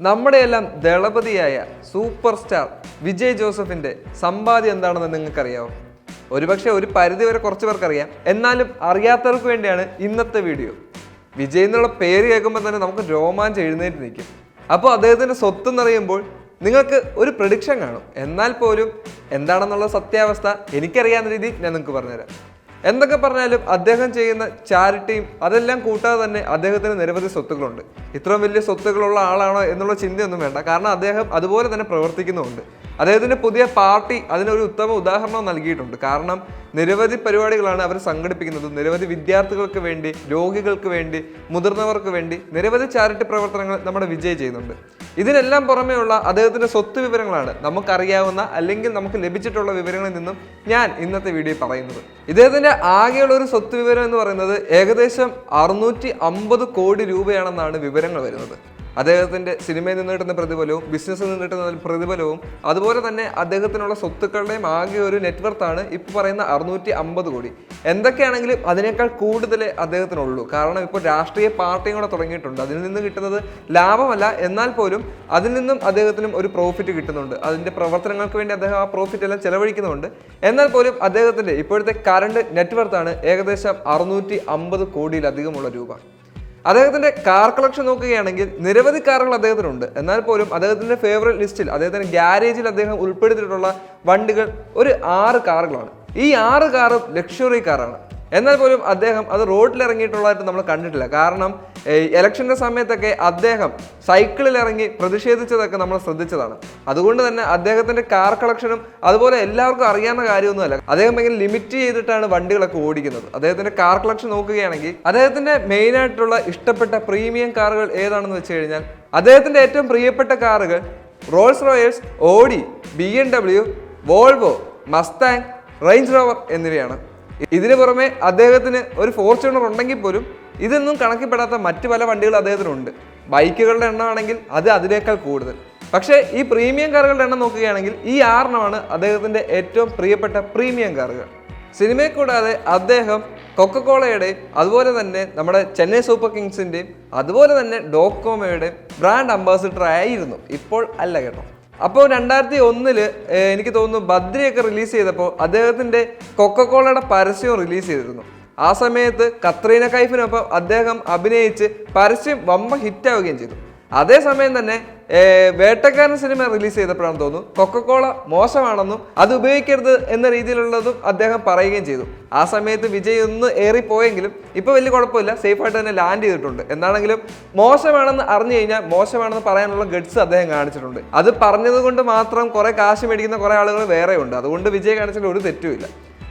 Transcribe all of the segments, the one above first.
നമ്മുടെ എല്ലാം ദളപതിയായ super star Vijay ജോസഫിന്റെ സമ്പാദ്യം എന്താണെന്ന് നിങ്ങൾക്കറിയാവോ? ഒരുപക്ഷെ ഒരു പരിധി വരെ കുറച്ച് പേർക്കറിയാം. എന്നാലും അറിയാത്തവർക്ക് വേണ്ടിയാണ് ഇന്നത്തെ വീഡിയോ. വിജയ് എന്നുള്ള പേര് കേൾക്കുമ്പോൾ തന്നെ നമുക്ക് രോമാഞ്ചം എഴുന്നേറ്റ് നിൽക്കും. അപ്പോൾ അദ്ദേഹത്തിന്റെ സ്വത്ത് എന്നറിയുമ്പോൾ നിങ്ങൾക്ക് ഒരു പ്രഡിക്ഷൻ കാണും. എന്നാൽ പോലും എന്താണെന്നുള്ള സത്യാവസ്ഥ എനിക്കറിയാവുന്ന രീതിയിൽ ഞാൻ നിങ്ങൾക്ക് പറഞ്ഞുതരാം. എന്തൊക്കെ പറഞ്ഞാലും അദ്ദേഹം ചെയ്യുന്ന ചാരിറ്റിയും അതെല്ലാം കൂട്ടാതെ തന്നെ അദ്ദേഹത്തിന് നിരവധി സ്വത്തുക്കളുണ്ട്. ഇത്രയും വലിയ സ്വത്തുക്കളുള്ള ആളാണോ എന്നുള്ള ചിന്തയൊന്നും വേണ്ട. കാരണം അദ്ദേഹം അതുപോലെ തന്നെ പ്രവർത്തിക്കുന്നുമുണ്ട്. അദ്ദേഹത്തിന്റെ പുതിയ പാർട്ടി അതിനൊരു ഉത്തമ ഉദാഹരണം നൽകിയിട്ടുണ്ട്. കാരണം നിരവധി പരിപാടികളാണ് അവർ സംഘടിപ്പിക്കുന്നത്. നിരവധി വിദ്യാർത്ഥികൾക്ക് വേണ്ടി രോഗികൾക്ക് വേണ്ടി മുതിർന്നവർക്ക് വേണ്ടി നിരവധി ചാരിറ്റി പ്രവർത്തനങ്ങൾ നമ്മുടെ വിജയ് ചെയ്യുന്നുണ്ട്. ഇതിനെല്ലാം പുറമെയുള്ള അദ്ദേഹത്തിന്റെ സ്വത്ത് വിവരങ്ങളാണ് നമുക്കറിയാവുന്ന അല്ലെങ്കിൽ നമുക്ക് ലഭിച്ചിട്ടുള്ള വിവരങ്ങളിൽ നിന്നും ഞാൻ ഇന്നത്തെ വീഡിയോ പറയുന്നത്. ഇദ്ദേഹത്തിന്റെ ആകെയുള്ള ഒരു സ്വത്ത് വിവരം എന്ന് പറയുന്നത് ഏകദേശം അറുന്നൂറ്റി കോടി രൂപയാണെന്നാണ് വിവരങ്ങൾ വരുന്നത്. അദ്ദേഹത്തിന്റെ സിനിമയിൽ നിന്ന് കിട്ടുന്ന പ്രതിഫലവും ബിസിനസ്സിൽ നിന്ന് കിട്ടുന്ന പ്രതിഫലവും അതുപോലെ തന്നെ അദ്ദേഹത്തിനുള്ള സ്വത്തുക്കളുടെയും ആകെ ഒരു നെറ്റ്വർത്താണ് ഇപ്പോൾ പറയുന്ന അറുന്നൂറ്റി അമ്പത് കോടി. എന്തൊക്കെയാണെങ്കിലും അതിനേക്കാൾ കൂടുതൽ അദ്ദേഹത്തിനുള്ളൂ. കാരണം ഇപ്പോൾ രാഷ്ട്രീയ പാർട്ടിയും കൂടെ തുടങ്ങിയിട്ടുണ്ട്. അതിൽ നിന്ന് കിട്ടുന്നത് ലാഭമല്ല. എന്നാൽ പോലും അതിൽ നിന്നും അദ്ദേഹത്തിനും ഒരു പ്രോഫിറ്റ് കിട്ടുന്നുണ്ട്. അതിന്റെ പ്രവർത്തനങ്ങൾക്ക് വേണ്ടി അദ്ദേഹം ആ പ്രോഫിറ്റ് എല്ലാം ചെലവഴിക്കുന്നുണ്ട്. എന്നാൽ പോലും അദ്ദേഹത്തിന്റെ ഇപ്പോഴത്തെ കറണ്ട് നെറ്റ്വർത്താണ് ഏകദേശം അറുന്നൂറ്റി അമ്പത് കോടിയിലധികമുള്ള രൂപ. അദ്ദേഹത്തിന്റെ കാർ കളക്ഷൻ നോക്കുകയാണെങ്കിൽ നിരവധി കാറുകൾ അദ്ദേഹത്തിനുണ്ട്. എന്നാൽ പോലും അദ്ദേഹത്തിന്റെ ഫേവറേറ്റ് ലിസ്റ്റിൽ അദ്ദേഹത്തിന്റെ ഗ്യാരേജിൽ അദ്ദേഹം ഉൾപ്പെടുത്തിയിട്ടുള്ള വണ്ടികൾ ഒരു ആറ് കാറുകളാണ് ഈ ആറ് കാറും ലക്ഷറി കാറാണ് എന്നാൽ പോലും അദ്ദേഹം അത് റോഡിൽ ഇറങ്ങിയിട്ടുള്ളതായിട്ട് നമ്മൾ കണ്ടിട്ടില്ല. കാരണം ഇലക്ഷന്റെ സമയത്തൊക്കെ അദ്ദേഹം സൈക്കിളിൽ ഇറങ്ങി പ്രതിഷേധിച്ചതൊക്കെ നമ്മൾ ശ്രദ്ധിച്ചതാണ്. അതുകൊണ്ട് തന്നെ അദ്ദേഹത്തിന്റെ കാർ കളക്ഷനും അതുപോലെ എല്ലാവർക്കും അറിയാവുന്ന കാര്യമൊന്നുമല്ല. അദ്ദേഹം ഭയങ്കര ലിമിറ്റ് ചെയ്തിട്ടാണ് വണ്ടികളൊക്കെ ഓടിക്കുന്നത്. അദ്ദേഹത്തിന്റെ കാർ കളക്ഷൻ നോക്കുകയാണെങ്കിൽ അദ്ദേഹത്തിന്റെ മെയിനായിട്ടുള്ള ഇഷ്ടപ്പെട്ട പ്രീമിയം കാറുകൾ ഏതാണെന്ന് വെച്ച് കഴിഞ്ഞാൽ അദ്ദേഹത്തിന്റെ ഏറ്റവും പ്രിയപ്പെട്ട കാറുകൾ Rolls Royals Audi B M W Volvo Mustang Range Rover എന്നിവയാണ്. ഇതിന് പുറമെ അദ്ദേഹത്തിന് ഒരു ഫോർച്യൂണർ ഉണ്ടെങ്കിൽ പോലും ഇതൊന്നും കണക്കിൽപ്പെടാത്ത മറ്റു പല വണ്ടികൾ അദ്ദേഹത്തിനുണ്ട്. ബൈക്കുകളുടെ എണ്ണമാണെങ്കിൽ അത് അതിനേക്കാൾ കൂടുതൽ. പക്ഷേ ഈ പ്രീമിയം കാറുകളുടെ എണ്ണം നോക്കുകയാണെങ്കിൽ ഈ ആറെണ്ണമാണ് അദ്ദേഹത്തിന്റെ ഏറ്റവും പ്രിയപ്പെട്ട പ്രീമിയം കാറുകൾ. സിനിമയെ കൂടാതെ അദ്ദേഹം കൊക്കക്കോളയുടെയും അതുപോലെ തന്നെ നമ്മുടെ ചെന്നൈ സൂപ്പർ കിങ്സിന്റെയും അതുപോലെ തന്നെ ഡോക്കോമയുടെയും ബ്രാൻഡ് അംബാസിഡർ ആയിരുന്നു. ഇപ്പോൾ അല്ല കേട്ടോ. അപ്പോൾ രണ്ടായിരത്തി ഒന്നിൽ എനിക്ക് തോന്നുന്നു ബദ്രിയൊക്കെ റിലീസ് ചെയ്തപ്പോൾ അദ്ദേഹത്തിന്റെ കൊക്കക്കോളയുടെ പരസ്യവും റിലീസ് ചെയ്തിരുന്നു. ആ സമയത്ത് കത്രീന കൈഫിനൊപ്പം അദ്ദേഹം അഭിനയിച്ച് പരസ്യം വമ്പ ഹിറ്റാവുകയും ചെയ്തു. അതേസമയം തന്നെ വേട്ടക്കാരൻ സിനിമ റിലീസ് ചെയ്തപ്പോഴാണ് തോന്നുന്നു കൊക്കക്കോള മോശമാണെന്നും അത് ഉപയോഗിക്കരുത് എന്ന രീതിയിലുള്ളതും അദ്ദേഹം പറയുകയും ചെയ്തു. ആ സമയത്ത് വിജയ് ഒന്ന് ഏറിപ്പോയെങ്കിലും ഇപ്പൊ വലിയ കുഴപ്പമില്ല സേഫായിട്ട് തന്നെ ലാൻഡ് ചെയ്തിട്ടുണ്ട്. എന്നാണെങ്കിലും മോശമാണെന്ന് അറിഞ്ഞു കഴിഞ്ഞാൽ മോശമാണെന്ന് പറയാനുള്ള ഗഡ്സ് അദ്ദേഹം കാണിച്ചിട്ടുണ്ട്. അത് പറഞ്ഞത് കൊണ്ട് മാത്രം കുറെ കാശ് മേടിക്കുന്ന കുറെ ആളുകൾ ഉണ്ട് അതുകൊണ്ട് വിജയ് കാണിച്ചിട്ട് ഒരു തെറ്റുമില്ല.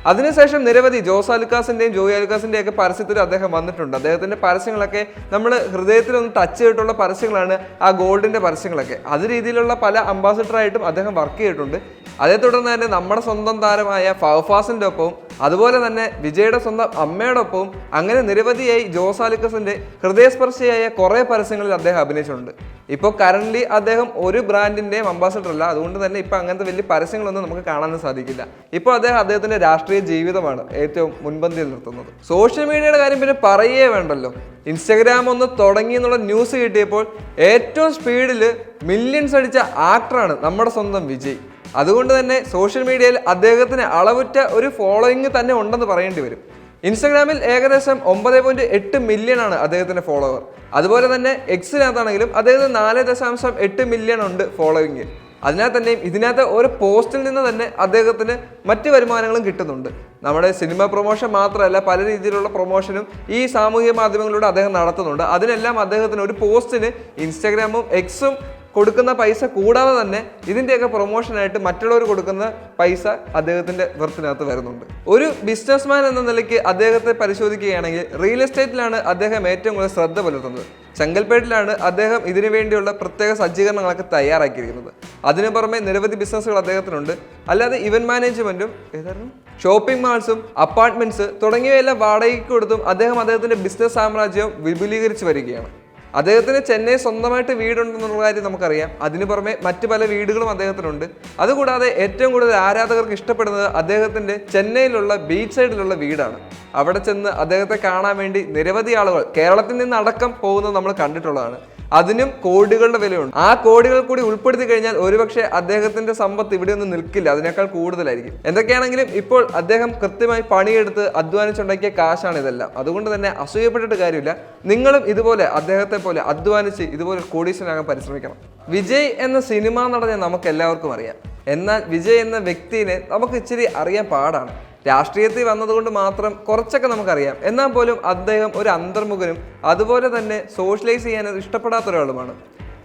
അതിനുശേഷം നിരവധി ജോസ് അലുക്കാസിന്റെയും ജോയി അലുക്കാസിന്റെയും ഒക്കെ പരസ്യത്തിൽ അദ്ദേഹം വന്നിട്ടുണ്ട്. അദ്ദേഹത്തിന്റെ പരസ്യങ്ങളൊക്കെ നമ്മൾ ഹൃദയത്തിൽ ഒന്ന് ടച്ച് ചെയ്തിട്ടുള്ള പരസ്യങ്ങളാണ് ആ ഗോൾഡിന്റെ പരസ്യങ്ങളൊക്കെ. അത് രീതിയിലുള്ള പല അംബാസിഡറായിട്ടും അദ്ദേഹം വർക്ക് ചെയ്തിട്ടുണ്ട്. അതേ തുടർന്ന് തന്നെ നമ്മുടെ സ്വന്തം താരമായ ഫൗഫാസിന്റെ ഒപ്പവും അതുപോലെ തന്നെ വിജയുടെ സ്വന്തം അമ്മയോടൊപ്പവും അങ്ങനെ നിരവധിയായി ജോസ് ആലിക്കസിന്റെ ഹൃദയസ്പർശിയായ കുറേ പരസ്യങ്ങളിൽ അദ്ദേഹം അഭിനയിച്ചിട്ടുണ്ട്. ഇപ്പോൾ കറന്റ് അദ്ദേഹം ഒരു ബ്രാൻഡിന്റെയും അംബാസഡർ അല്ല. അതുകൊണ്ട് തന്നെ ഇപ്പോൾ അങ്ങനത്തെ വലിയ പരസ്യങ്ങളൊന്നും നമുക്ക് കാണാനും സാധിക്കില്ല. ഇപ്പോൾ അദ്ദേഹം അദ്ദേഹത്തിന്റെ രാഷ്ട്രീയ ജീവിതമാണ് ഏറ്റവും മുൻപന്തിയിൽ നിർത്തുന്നത്. സോഷ്യൽ മീഡിയയുടെ കാര്യം പിന്നെ പറയേ വേണ്ടല്ലോ. ഇൻസ്റ്റഗ്രാം ഒന്ന് തുടങ്ങി എന്നുള്ള ന്യൂസ് കിട്ടിയപ്പോൾ ഏറ്റവും സ്പീഡിൽ മില്യൺസ് അടിച്ച ആക്ടറാണ് നമ്മുടെ സ്വന്തം വിജയ്. അതുകൊണ്ട് തന്നെ സോഷ്യൽ മീഡിയയിൽ അദ്ദേഹത്തിന് അളവുറ്റ ഒരു ഫോളോയിങ് തന്നെ ഉണ്ടെന്ന് പറയേണ്ടി വരും. ഇൻസ്റ്റാഗ്രാമിൽ ഏകദേശം ഒമ്പത് പോയിന്റ് എട്ട് മില്യൺ ആണ് അദ്ദേഹത്തിന്റെ ഫോളോവർ. അതുപോലെ തന്നെ എക്സിനകത്താണെങ്കിലും അദ്ദേഹത്തിന് നാല് ദശാംശം എട്ട് മില്യൺ ഉണ്ട് ഫോളോയിങ്. അതിനാൽ തന്നെയും ഇതിനകത്ത് ഒരു പോസ്റ്റിൽ നിന്ന് തന്നെ അദ്ദേഹത്തിന് മറ്റ് വരുമാനങ്ങളും കിട്ടുന്നുണ്ട്. നമ്മുടെ സിനിമ പ്രൊമോഷൻ മാത്രമല്ല പല രീതിയിലുള്ള പ്രൊമോഷനും ഈ സാമൂഹിക മാധ്യമങ്ങളിലൂടെ അദ്ദേഹം നടത്തുന്നുണ്ട്. അതിനെല്ലാം അദ്ദേഹത്തിന് ഒരു പോസ്റ്റിന് ഇൻസ്റ്റാഗ്രാമും എക്സും കൊടുക്കുന്ന പൈസ കൂടാതെ തന്നെ ഇതിന്റെയൊക്കെ പ്രൊമോഷനായിട്ട് മറ്റുള്ളവർ കൊടുക്കുന്ന പൈസ അദ്ദേഹത്തിന്റെ വെർത്തിനകത്ത് വരുന്നുണ്ട്. ഒരു ബിസിനസ്മാൻ എന്ന നിലയ്ക്ക് അദ്ദേഹത്തെ പരിശോധിക്കുകയാണെങ്കിൽ റിയൽ എസ്റ്റേറ്റിലാണ് അദ്ദേഹം ഏറ്റവും കൂടുതൽ ശ്രദ്ധ പുലർത്തുന്നത്. ചെങ്കൽപ്പേട്ടിലാണ് അദ്ദേഹം ഇതിനു വേണ്ടിയുള്ള പ്രത്യേക സജ്ജീകരണങ്ങളൊക്കെ തയ്യാറാക്കിയിരിക്കുന്നത്. അതിനു പുറമെ നിരവധി ബിസിനസ്സുകൾ അദ്ദേഹത്തിനുണ്ട്. അല്ലാതെ ഇവന്റ് മാനേജ്മെന്റും ഏതായിരുന്നു? ഷോപ്പിംഗ് മാൾസും അപ്പാർട്ട്മെന്റ്സ് തുടങ്ങിയവയെല്ലാം വാടകയ്ക്ക് കൊടുത്തും അദ്ദേഹം അദ്ദേഹത്തിന്റെ ബിസിനസ് സാമ്രാജ്യം വിപുലീകരിച്ച് വരികയാണ്. അദ്ദേഹത്തിന് ചെന്നൈ സ്വന്തമായിട്ട് വീടുണ്ടെന്നുള്ള കാര്യം നമുക്കറിയാം. അതിനു പുറമെ മറ്റു പല വീടുകളും അദ്ദേഹത്തിനുണ്ട്. അതുകൂടാതെ ഏറ്റവും കൂടുതൽ ആരാധകർക്ക് ഇഷ്ടപ്പെടുന്നത് അദ്ദേഹത്തിന്റെ ചെന്നൈയിലുള്ള ബീച്ച് സൈഡിലുള്ള വീടാണ്. അവിടെ ചെന്ന് അദ്ദേഹത്തെ കാണാൻ വേണ്ടി നിരവധി ആളുകൾ കേരളത്തിൽ നിന്ന് അടക്കം പോകുന്നത് നമ്മൾ കണ്ടിട്ടുള്ളതാണ്. അതിനും കോടികളുടെ വിലയുണ്ട്. ആ കോടികൾ കൂടി ഉൾപ്പെടുത്തി കഴിഞ്ഞാൽ ഒരുപക്ഷെ അദ്ദേഹത്തിന്റെ സമ്പത്ത് ഇവിടെ ഒന്നും നിൽക്കില്ല. അതിനേക്കാൾ കൂടുതലായിരിക്കും. എന്തൊക്കെയാണെങ്കിലും ഇപ്പോൾ അദ്ദേഹം കൃത്യമായി പണിയെടുത്ത് അധ്വാനിച്ചുണ്ടാക്കിയ കാശാണ് ഇതെല്ലാം. അതുകൊണ്ട് തന്നെ അസൂയപ്പെട്ടിട്ട് കാര്യമില്ല. നിങ്ങളും ഇതുപോലെ അദ്ദേഹത്തെ പോലെ അധ്വാനിച്ച് ഇതുപോലെ കോടീശ്വരനാകാൻ പരിശ്രമിക്കണം. വിജയ് എന്ന സിനിമ നടനെ നമുക്ക് എല്ലാവർക്കും അറിയാം. എന്നാൽ വിജയ് എന്ന വ്യക്തിനെ നമുക്ക് ഇച്ചിരി അറിയാൻ പാടാണ്. രാഷ്ട്രീയത്തിൽ വന്നതുകൊണ്ട് മാത്രം കുറച്ചൊക്കെ നമുക്കറിയാം. എന്നാൽ പോലും അദ്ദേഹം ഒരു അന്തർമുഖനും അതുപോലെ തന്നെ സോഷ്യലൈസ് ചെയ്യാൻ ഇഷ്ടപ്പെടാത്ത ഒരാളുമാണ്.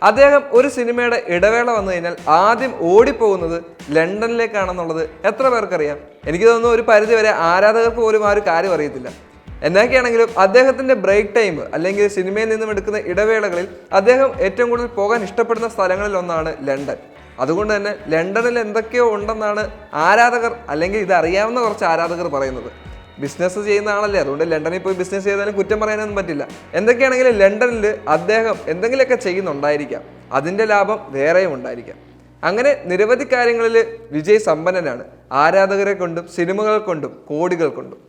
അദ്ദേഹം ഒരു സിനിമയുടെ ഇടവേള വന്നു കഴിഞ്ഞാൽ ആദ്യം ഓടിപ്പോകുന്നത് ലണ്ടനിലേക്കാണെന്നുള്ളത് എത്ര പേർക്കറിയാം? എനിക്ക് തോന്നുന്നു ഒരു പരിധി വരെ ആരാധകർക്ക് പോലും ആ ഒരു കാര്യം അറിയത്തില്ല. എന്നൊക്കെയാണെങ്കിലും അദ്ദേഹത്തിന്റെ ബ്രേക്ക് ടൈം അല്ലെങ്കിൽ സിനിമയിൽ നിന്നും എടുക്കുന്ന ഇടവേളകളിൽ അദ്ദേഹം ഏറ്റവും കൂടുതൽ പോകാൻ ഇഷ്ടപ്പെടുന്ന സ്ഥലങ്ങളിൽ ഒന്നാണ് ലണ്ടൻ. അതുകൊണ്ട് തന്നെ ലണ്ടനിൽ എന്തൊക്കെയോ ഉണ്ടെന്നാണ് ആരാധകർ അല്ലെങ്കിൽ ഇത് അറിയാവുന്ന കുറച്ച് ആരാധകർ പറയുന്നത്. ബിസിനസ് ചെയ്യുന്ന ആളല്ലേ അതുകൊണ്ട് ലണ്ടനിൽ പോയി ബിസിനസ് ചെയ്താലും കുറ്റം പറയാനൊന്നും പറ്റില്ല. എന്തൊക്കെയാണെങ്കിലും ലണ്ടനിൽ അദ്ദേഹം എന്തെങ്കിലുമൊക്കെ ചെയ്യുന്നുണ്ടായിരിക്കാം. അതിന്റെ ലാഭം വേറെയും ഉണ്ടായിരിക്കാം. അങ്ങനെ നിരവധി കാര്യങ്ങളിൽ വിജയ് സമ്പന്നനാണ്. ആരാധകരെ കൊണ്ടും സിനിമകൾ കൊണ്ടും കോടികൾ കൊണ്ടും.